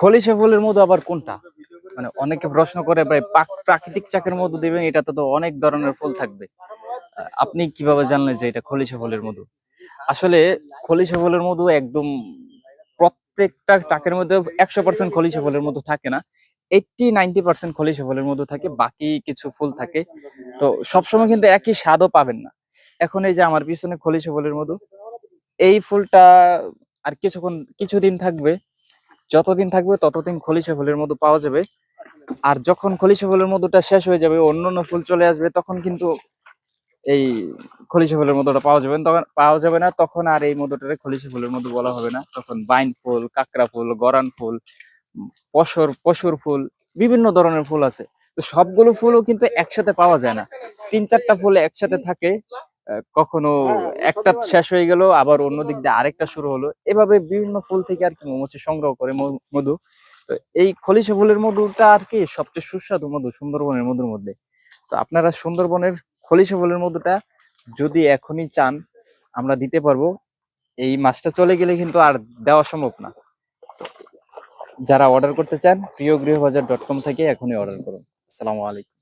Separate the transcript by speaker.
Speaker 1: খলিশা ফুলের মধু আবার কোনটা? মানে অনেকে প্রশ্ন করে প্রাকৃতিক চাকের মধু দিবেন, এটাতে তো অনেক ধরনের ফুল থাকবে। আপনি কীভাবে জানলেন যে এটা খলিশা ফুলের মধু? আসলে খলিশা ফুলের মধু একদম প্রত্যেকটা চাকের মধ্যে একশো পার্সেন্ট খলিশা ফুলের মধু থাকে না এইটটি নাইনটি পার্সেন্ট খলিশা ফুলের মধু থাকে, বাকি কিছু ফুল থাকে। তো সবসময় কিন্তু একই স্বাদও পাবেন না। এখন এই যে আমার পিছনে খলিশা ফুলের মধু, এই ফুলটা আর কিছুক্ষণ কিছুদিন থাকবে যতদিন থাকবে ততদিন খলিশা ফুলের মধু পাওয়া যাবে। আর যখন খলিশা ফুলের মধুটা শেষ হয়ে যাবে, অন্য অন্য ফুল চলে আসবে, তখন কিন্তু এই খলিশা ফুলের মধুটা পাওয়া যাবে তখন পাওয়া যাবে না, তখন আর এই মধুটারে খলিশা ফুলের মধু বলা হবে না। তখন বাইন ফুল, কাকড়া ফুল, গরান ফুল, পশর, পশুর ফুল, বিভিন্ন ধরনের ফুল আছে। তো সবগুলো ফুলও কিন্তু একসাথে পাওয়া যায় না। তিন চারটা ফুল একসাথে থাকে কখনো একটা শেষ হয়ে গেল আবার অন্য দিক দিয়ে আরেকটা শুরু হলো। এভাবে বিভিন্ন ফুল থেকে আর কি মৌমাছি সংগ্রহ করে মধু- মধু। তো এই খলিশা ফুলের মধুটা আর কি সবচেয়ে সুস্বাদু মধু সুন্দরবনের মধুর মধ্যে। তো আপনারা সুন্দরবনের খলিশা ফুলের মধুটা যদি এখনই চান আমরা দিতে পারব। এই মাছটা চলে গেলে কিন্তু আর দেওয়া সম্ভব না। যারা অর্ডার করতে চান প্রিয় গৃহবাজার ডট কম থেকে এখনই অর্ডার করুন। আসসালামু আলাইকুম।